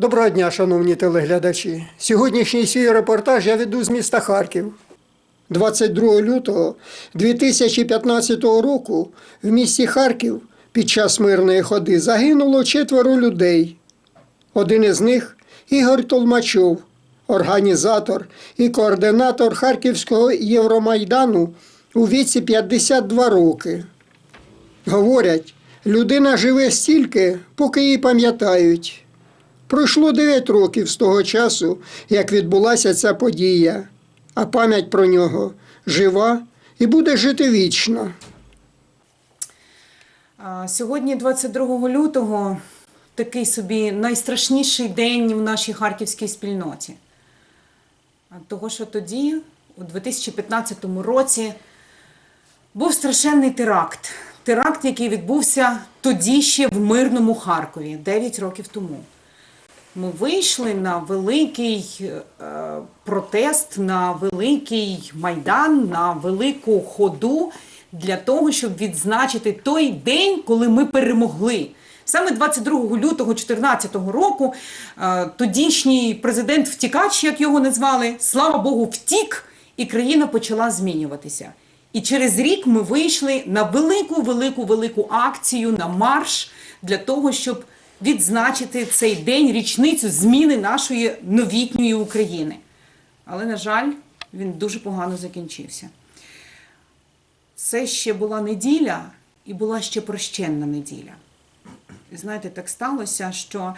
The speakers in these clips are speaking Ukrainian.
Доброго дня, шановні телеглядачі. Сьогоднішній свій репортаж я веду з міста Харків. 22 лютого 2015 року в місті Харків під час мирної ходи загинуло четверо людей. Один із них Ігор Толмачов, організатор і координатор Харківського Євромайдану у віці 52 роки. Говорять, людина живе стільки, поки її пам'ятають. Пройшло 9 років з того часу, як відбулася ця подія, а пам'ять про нього жива і буде жити вічно. Сьогодні, 22 лютого, такий собі найстрашніший день в нашій харківській спільноті. Того, що тоді, у 2015 році, був страшенний теракт. Теракт, який відбувся тоді ще в мирному Харкові, 9 років тому. Ми вийшли на великий е, протест, на великий майдан, на велику ходу для того, щоб відзначити той день, коли ми перемогли. Саме 22 лютого 2014 року е, тодішній президент втікач, як його назвали, слава Богу, втік, і країна почала змінюватися. І через рік ми вийшли на велику, велику, велику акцію, на марш для того, щоб відзначити цей день, річницю зміни нашої новітньої України. Але, на жаль, він дуже погано закінчився. Це ще була неділя і була ще прощенна неділя. І знаєте, так сталося, що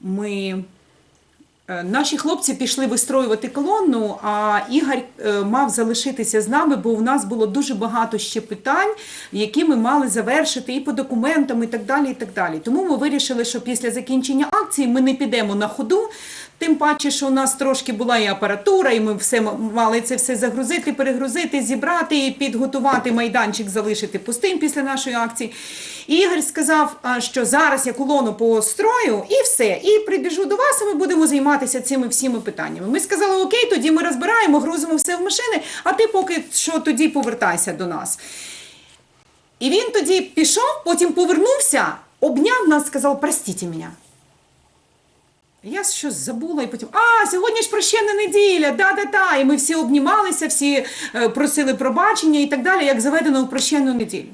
ми. Е, Наші хлопці пішли вистроювати колонну, а Ігор е, мав залишитися з нами, бо у нас було дуже багато ще питань, які ми мали завершити і по документам, і так далі. і так далі. Тому ми вирішили, що після закінчення акції ми не підемо на ходу. Тим паче, що у нас трошки була і апаратура, і ми все мали це все загрузити, перегрузити, зібрати і підготувати майданчик, залишити пустим після нашої акції. І Ігор сказав, що зараз я колону построю і все. І прибіжу до вас, і ми будемо займатися цими всіми питаннями. Ми сказали, окей, тоді ми розбираємо, грузимо все в машини, а ти поки що тоді повертайся до нас. І він тоді пішов, потім повернувся, обняв нас, сказав, простіть мене. Я щось забула і потім, а, сьогодні ж прощенна неділя, да-да-да. І ми всі обнімалися, всі е, просили пробачення і так далі, як заведено в прощенну неділю.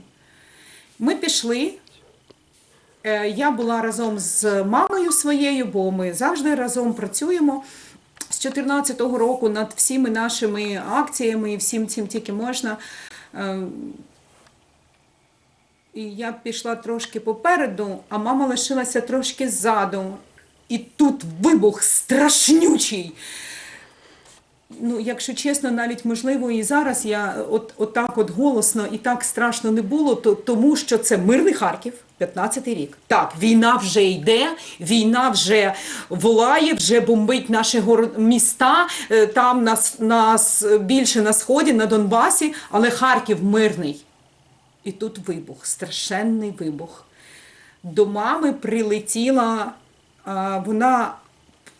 Ми пішли. Е, Я була разом з мамою своєю, бо ми завжди разом працюємо з 2014 року над всіми нашими акціями і всім цим тільки можна. Е, І я пішла трошки попереду, а мама лишилася трошки ззаду. І тут вибух страшнючий. Ну, якщо чесно, навіть можливо, і зараз я от, от так от голосно і так страшно не було, то тому що це мирний Харків, 15-й рік. Так, війна вже йде, війна вже волає, вже бомбить наші горо- міста, е, там нас, нас більше на сході, на Донбасі, але Харків мирний. І тут вибух, страшенний вибух. До мами прилетіла, вона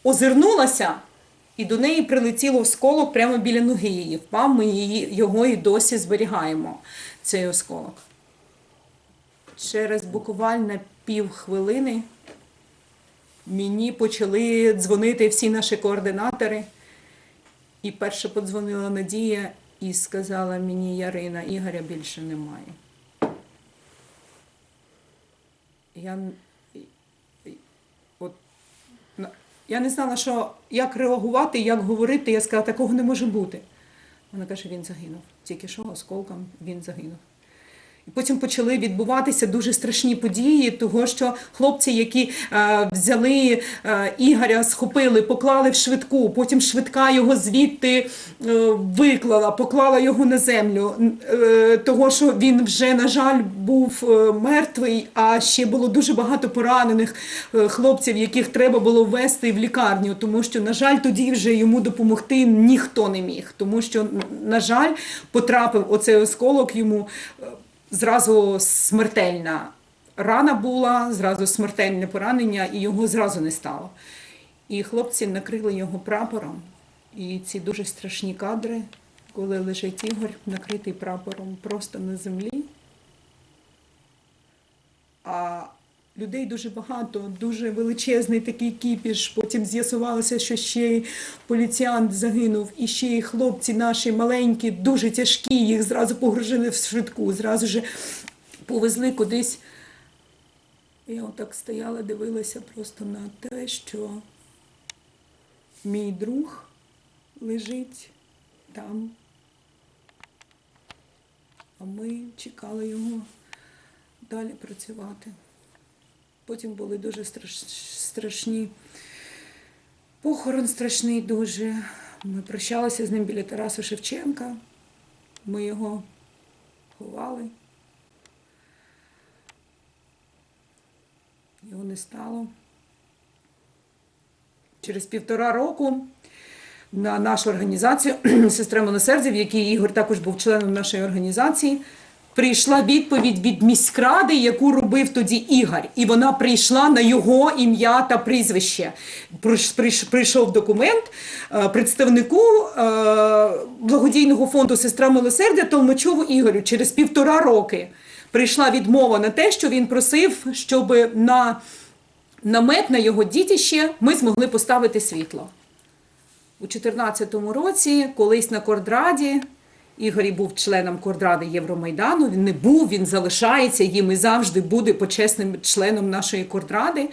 озирнулася, і до неї прилетіло осколок прямо біля ноги її. Впав, ми її, його і досі зберігаємо, цей осколок. Через буквально півхвилини мені почали дзвонити всі наші координатори. І перше подзвонила Надія і сказала мені Ярина, Ігоря більше немає. Я, н- і- і- от, на- я не знала, що, як реагувати, як говорити. Я сказала, такого не може бути. Вона каже, він загинув. Тільки що осколком він загинув. І потім почали відбуватися дуже страшні події, того що хлопці, які е, взяли е, Ігоря, схопили, поклали в швидку, потім швидка його звідти е, виклала, поклала його на землю. Е, того, що він вже, на жаль, був е, мертвий, а ще було дуже багато поранених е, хлопців, яких треба було ввести в лікарню, тому що, на жаль, тоді вже йому допомогти ніхто не міг, тому що, на жаль, потрапив оцей осколок йому. Зразу смертельна рана була, зразу смертельне поранення, і його зразу не стало. І хлопці накрили його прапором. І ці дуже страшні кадри, коли лежить Ігор, накритий прапором просто на землі. А Людей дуже багато, дуже величезний такий кіпіш. Потім з'ясувалося, що ще й поліціянт загинув, і ще й хлопці наші маленькі, дуже тяжкі. Їх зразу погружили в швидку, зразу ж повезли кудись. Я отак стояла, дивилася просто на те, що мій друг лежить там, а ми чекали його далі працювати. Потім були дуже страш... страшні. Похорон страшний дуже. Ми прощалися з ним біля Тараса Шевченка. Ми його ховали. Його не стало. Через півтора року на нашу організацію Сестри Милосердя, в якій Ігор також був членом нашої організації, прийшла відповідь від міськради, яку робив тоді Ігор. І вона прийшла на його ім'я та прізвище. Прийшов документ е, представнику е, благодійного фонду Сестра Милосердя Толмачову Ігорю через півтора роки. Прийшла відмова на те, що він просив, щоб на намет на його дітище ми змогли поставити світло. У 2014 році, колись на Кордраді, Ігорі був членом Кордради Євромайдану. Він не був, він залишається їм і завжди буде почесним членом нашої Кордради.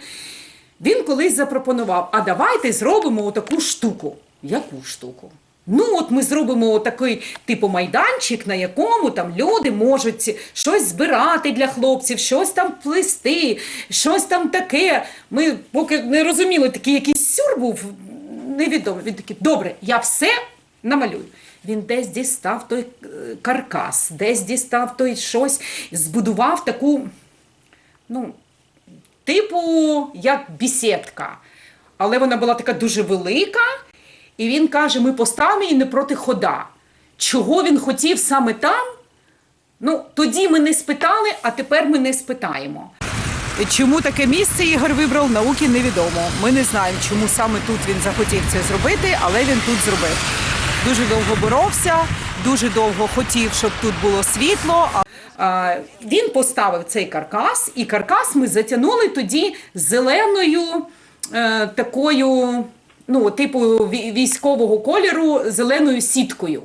Він колись запропонував: а давайте зробимо отаку штуку. Яку штуку? Ну, от ми зробимо такий типу майданчик, на якому там люди можуть щось збирати для хлопців, щось там плести, щось там таке. Ми поки не розуміли, такий якийсь сюр був невідомо. Він такий, добре, я все намалюю. Він десь дістав той е, каркас, десь дістав той щось, збудував таку, ну, типу, як бісідка. Але вона була така дуже велика, і він каже: ми поставимо її не проти хода. Чого він хотів саме там? Ну, тоді ми не спитали, а тепер ми не спитаємо. Чому таке місце Ігор вибрав, науки невідомо. Ми не знаємо, чому саме тут він захотів це зробити, але він тут зробив. Дуже довго боровся, дуже довго хотів, щоб тут було світло. Він поставив цей каркас, і каркас ми затягнули тоді зеленою е, такою, ну, типу військового кольору, зеленою сіткою.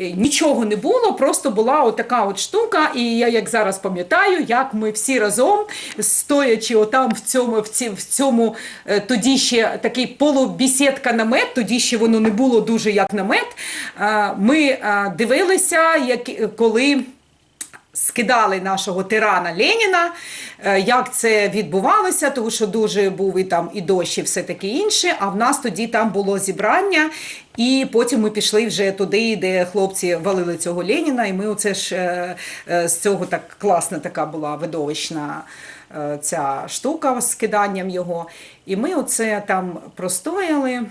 Е, Нічого не було, просто була отака от штука, і я як зараз пам'ятаю, як ми всі разом, стоячи отам в цьому, в ці- в цьому е, тоді ще такий полубісідка намет, тоді ще воно не було дуже як намет. е, Ми дивилися, як, коли скидали нашого тирана Леніна, е, як це відбувалося, тому що дуже був і там і дощ, і все таке інше. А в нас тоді там було зібрання, і потім ми пішли вже туди, де хлопці валили цього Леніна. І ми оце ж е, е, з цього так класна така була видовищна. Ця штука з скиданням його. І ми оце там простояли.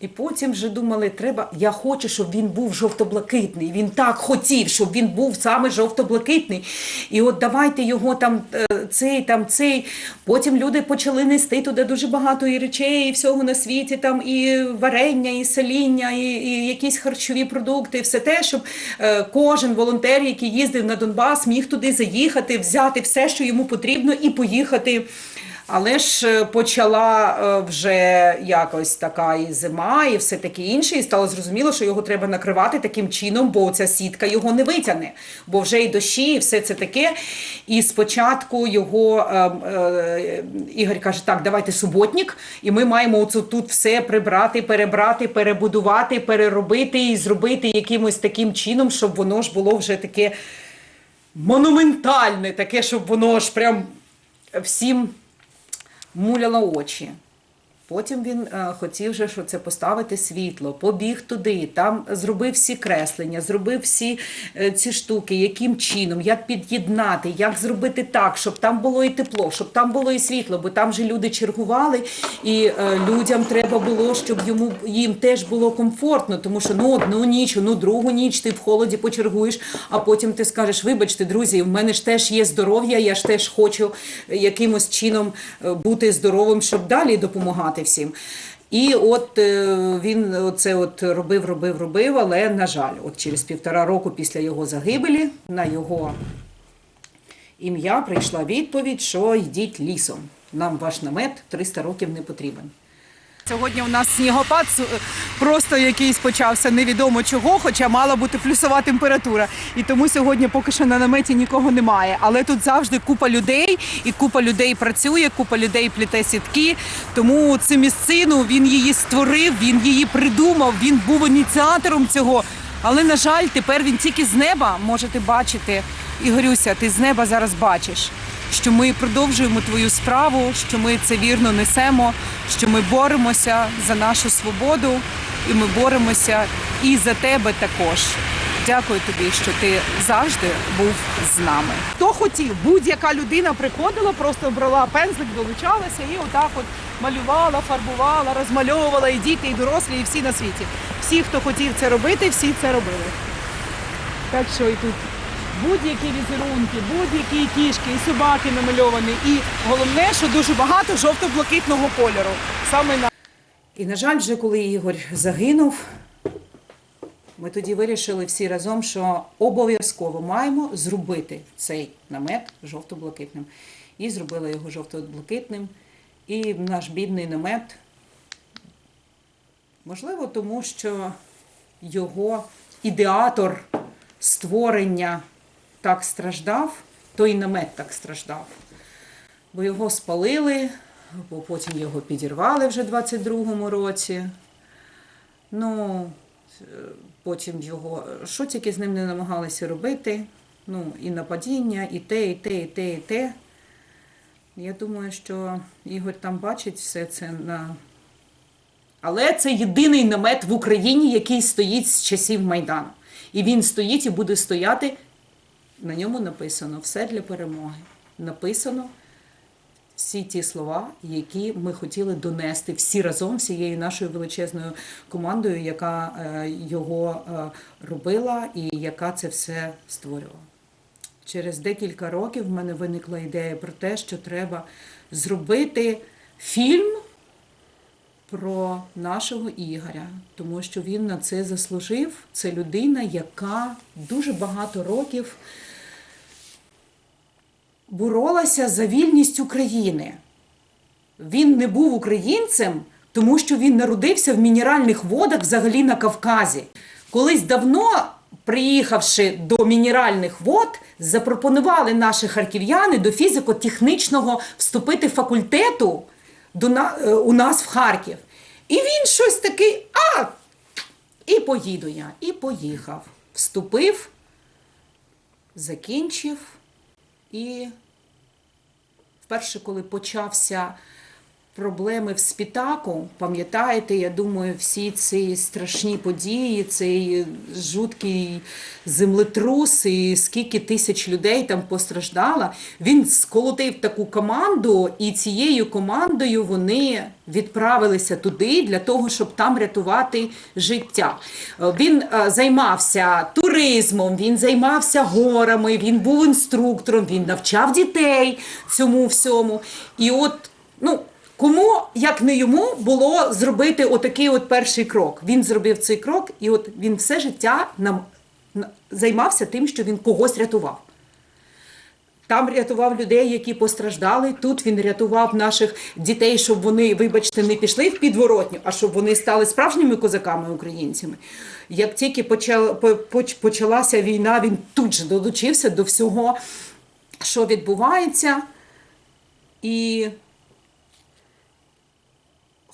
І потім вже думали, треба. Я хочу, щоб він був жовто-блакитний. Він так хотів, щоб він був саме жовто-блакитний. І от давайте його там е, цей, там цей. Потім люди почали нести туди дуже багато і речей, і всього на світі, там і варення, і сеління, і, і якісь харчові продукти, все те, щоб е, кожен волонтер, який їздив на Донбас, міг туди заїхати, взяти все, що йому потрібно, і поїхати. Але ж е, почала е, вже якось така і зима, і все таке інше, і стало зрозуміло, що його треба накривати таким чином, бо ця сітка його не витягне, бо вже і дощі, і все це таке. І спочатку його е, е, Ігор каже: так, давайте суботник, і ми маємо оцю тут все прибрати, перебрати, перебудувати, переробити і зробити якимось таким чином, щоб воно ж було вже таке монументальне, таке, щоб воно ж прям всім муляло очі. Потім він е, хотів же, що це поставити світло, побіг туди, там зробив всі креслення, зробив всі е, ці штуки, яким чином, як під'єднати, як зробити так, щоб там було і тепло, щоб там було і світло, бо там же люди чергували, і е, людям треба було, щоб йому їм теж було комфортно, тому що ну одну ніч, ну другу ніч ти в холоді почергуєш, а потім ти скажеш: вибачте, друзі, в мене ж теж є здоров'я, я ж теж хочу якимось чином бути здоровим, щоб далі допомагати всім. І от е, він це от робив, робив, робив, але на жаль, от через півтора року після його загибелі на його ім'я прийшла відповідь, що йдіть лісом. Нам ваш намет 300 років не потрібен. Сьогодні у нас снігопад просто якийсь почався невідомо чого, хоча мала бути плюсова температура. І тому сьогодні поки що на наметі нікого немає. Але тут завжди купа людей, і купа людей працює, купа людей пліте сітки. Тому цю місцину він її створив, він її придумав, він був ініціатором цього. Але на жаль, тепер він тільки з неба можете бачити. Ігорюся, ти з неба зараз бачиш що ми продовжуємо твою справу, що ми це вірно несемо, що ми боремося за нашу свободу, і ми боремося і за тебе також. Дякую тобі, що ти завжди був з нами. Хто хотів, будь-яка людина приходила, просто брала пензлик, долучалася і отак от малювала, фарбувала, розмальовувала і діти, і дорослі, і всі на світі. Всі, хто хотів це робити, всі це робили. Так що і тут будь-які візерунки, будь-які кішки, і собаки намальовані. І головне, що дуже багато жовто-блакитного кольору. Саме на І, на жаль, вже коли Ігор загинув, ми тоді вирішили всі разом, що обов'язково маємо зробити цей намет жовто-блакитним. І зробили його жовто-блакитним. І наш бідний намет, можливо, тому що його ідеатор створення так страждав, то і намет так страждав бо його спалили, бо потім його підірвали вже в 22-му році. Ну, потім його, що тільки з ним не намагалися робити. Ну, і нападіння, і те, і те, і те, і те. Я думаю, що Ігор там бачить все це на. Але це єдиний намет в Україні, який стоїть з часів Майдану. І він стоїть і буде стояти. На ньому написано все для перемоги. Написано всі ті слова, які ми хотіли донести всі разом, всією нашою величезною командою, яка е, його е, робила і яка це все створювала. Через декілька років в мене виникла ідея про те, що треба зробити фільм про нашого Ігоря, тому що він на це заслужив. Це людина, яка дуже багато років боролася за вільність України. Він не був українцем, тому що він народився в мінеральних водах взагалі на Кавказі. Колись давно, приїхавши до мінеральних вод, запропонували наші харків'яни до фізико-технічного вступити факультету до на, е, у нас в Харків. І він щось такий, а, і поїду я, і поїхав. Вступив, закінчив. І вперше, коли почався проблеми в Спітаку, пам'ятаєте, я думаю, всі ці страшні події, цей жуткий землетрус, і скільки тисяч людей там постраждало, він сколотив таку команду, і цією командою вони відправилися туди для того, щоб там рятувати життя. Е, Він е, займався туризмом, він займався горами, він був інструктором, він навчав дітей цьому всьому. І от, ну. Кому, як не йому, було зробити отакий от перший крок. Він зробив цей крок, і от він все життя нам займався тим, що він когось рятував. Там рятував людей, які постраждали. Тут він рятував наших дітей, щоб вони, вибачте, не пішли в підворотню, а щоб вони стали справжніми козаками українцями. Як тільки почала, по- поч- почалася війна, він тут же долучився до всього, що відбувається. І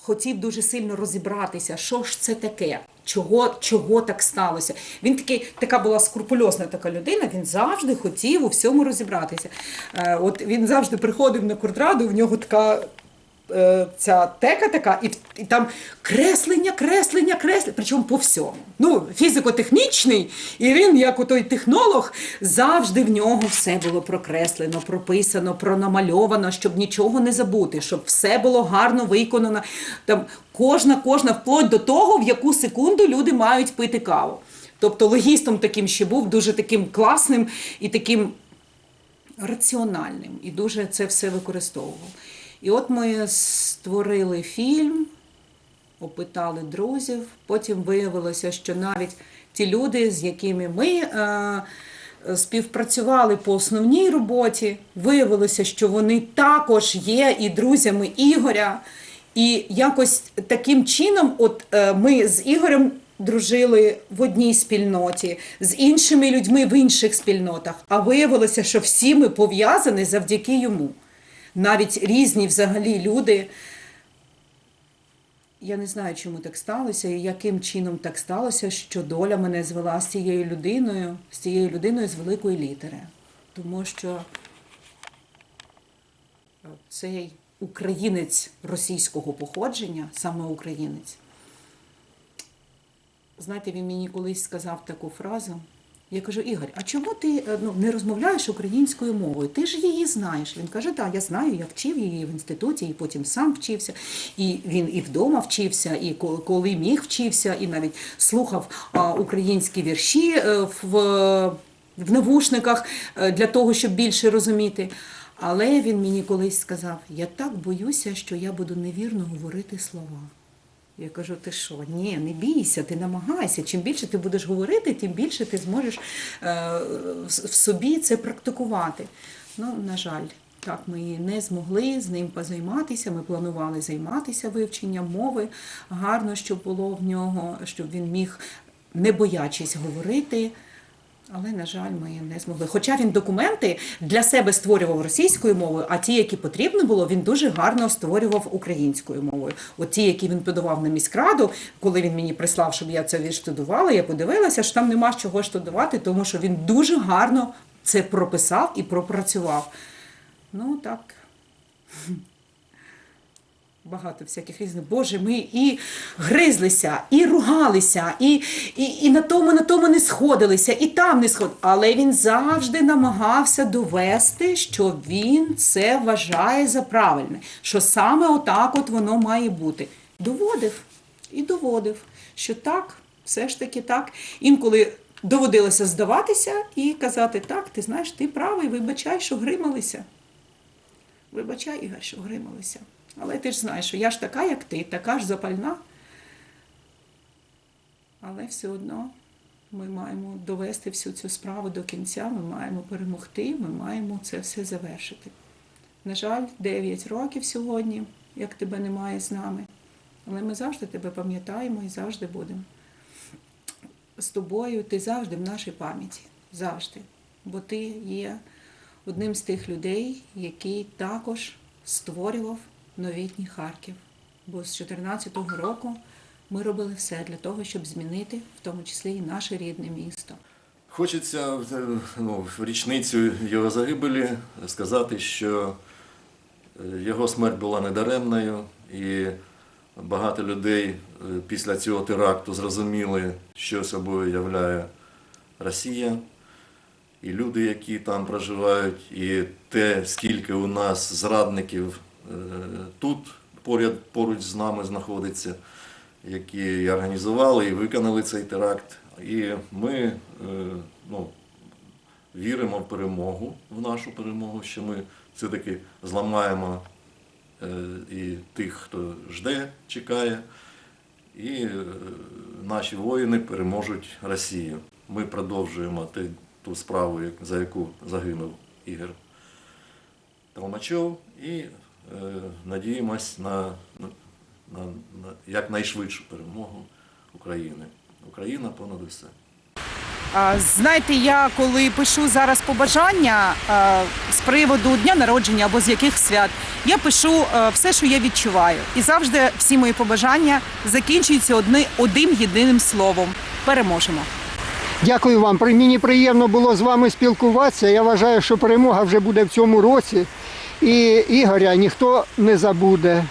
хотів дуже сильно розібратися, що ж це таке, чого, чого так сталося. Він такий, така була скрупульозна така людина, він завжди хотів у всьому розібратися. Е, от він завжди приходив на курдраду, в нього така. Е, Ця тека така, і, і там креслення, креслення, креслення, причому по всьому. Ну, фізико-технічний, і він, як той технолог, завжди в нього все було прокреслено, прописано, пронамальовано, щоб нічого не забути, щоб все було гарно виконано. Там кожна, кожна, вплоть до того, в яку секунду люди мають пити каву. Тобто логістом таким ще був, дуже таким класним і таким раціональним і дуже це все використовував. І от ми створили фільм, опитали друзів. Потім виявилося, що навіть ті люди, з якими ми е, співпрацювали по основній роботі. Виявилося, що вони також є і друзями Ігоря. І якось таким чином, от е, ми з Ігорем дружили в одній спільноті, з іншими людьми в інших спільнотах. А виявилося, що всі ми пов'язані завдяки йому. Навіть різні взагалі люди. Я не знаю, чому так сталося, і яким чином так сталося, що доля мене звела з цією людиною, з цією людиною з великої літери. Тому що цей українець російського походження, саме українець, знаєте, він мені колись сказав таку фразу. Я кажу, Ігор, а чому ти е, ну, не розмовляєш українською мовою? Ти ж її знаєш. Він каже, так, я знаю, я вчив її в інституті, і потім сам вчився. І він і вдома вчився, і коли міг вчився, і навіть слухав українські вірші е, в, в навушниках е, для того, щоб більше розуміти. Але він мені колись сказав: я так боюся, що я буду невірно говорити слова. Я кажу, ти що? Ні, не бійся, ти намагайся. Чим більше ти будеш говорити, тим більше ти зможеш е, в в собі це практикувати. Ну, на жаль, так ми не змогли з ним позайматися. Ми планували займатися вивченням мови. Гарно, щоб було в нього, щоб він міг, не боячись говорити. Але, на жаль, ми не змогли. Хоча він документи для себе створював російською мовою, а ті, які потрібно було, він дуже гарно створював українською мовою. От ті, які він подавав на міськраду, коли він мені прислав, щоб я це відштудувала, я подивилася, що там нема з чого штудувати, тому що він дуже гарно це прописав і пропрацював. Ну так. Багато всяких різних. Боже, ми і гризлися, і ругалися, і, і, і на тому, на тому не сходилися, і там не сходилися. Але він завжди намагався довести, що він це вважає за правильне, що саме отак от воно має бути. Доводив і доводив, що так, все ж таки так. Інколи доводилося здаватися і казати, так, ти знаєш, ти правий, вибачай, що грималися. Вибачай, Ігор, що грималися. Але ти ж знаєш, що я ж така, як ти, така ж запальна. Але все одно ми маємо довести всю цю справу до кінця, ми маємо перемогти, ми маємо це все завершити. На жаль, 9 років сьогодні, як тебе немає з нами. Але ми завжди тебе пам'ятаємо і завжди будемо. З тобою ти завжди в нашій пам'яті. Завжди. Бо ти є одним з тих людей, який також створював новітній Харків. Бо з 2014 року ми робили все для того, щоб змінити, в тому числі і наше рідне місто. Хочеться е, ну, в річницю його загибелі сказати, що е, його смерть була недаремною, і багато людей е, після цього теракту зрозуміли, що собою являє Росія, і люди, які там проживають, і те, скільки у нас зрадників тут поряд поруч з нами знаходиться, які організували і виконали цей теракт. І ми е, ну, віримо в перемогу, в нашу перемогу, що ми все-таки зламаємо е, і тих, хто жде, чекає, і е, наші воїни переможуть Росію. Ми продовжуємо ту справу, за яку загинув Ігор Толмачов, і е, надіємось на, на, на, на якнайшвидшу перемогу України. Україна понад усе. А, Знаєте, я коли пишу зараз побажання а, з приводу дня народження або з яких свят, я пишу а, все, що я відчуваю. І завжди всі мої побажання закінчуються одни, одним єдиним словом переможемо. Дякую вам. Мені приємно було з вами спілкуватися. Я вважаю, що перемога вже буде в цьому році. І Ігоря ніхто не забуде.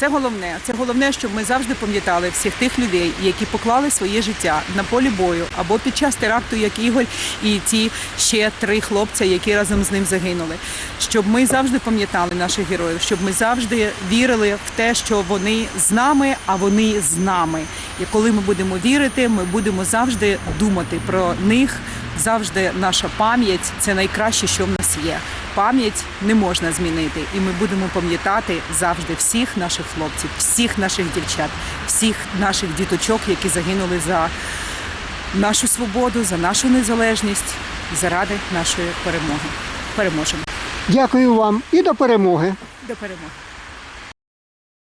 Це головне. Це головне, щоб ми завжди пам'ятали всіх тих людей, які поклали своє життя на полі бою або під час теракту, як Ігор, і ті ще три хлопця, які разом з ним загинули. Щоб ми завжди пам'ятали наших героїв, щоб ми завжди вірили в те, що вони з нами, а вони з нами. І коли ми будемо вірити, ми будемо завжди думати про них. Завжди наша пам'ять це найкраще, що в нас є. Пам'ять не можна змінити, і ми будемо пам'ятати завжди всіх наших хлопців, всіх наших дівчат, всіх наших діточок, які загинули за нашу свободу, за нашу незалежність. заради нашої перемоги. Переможемо. Дякую вам і до перемоги. До перемоги.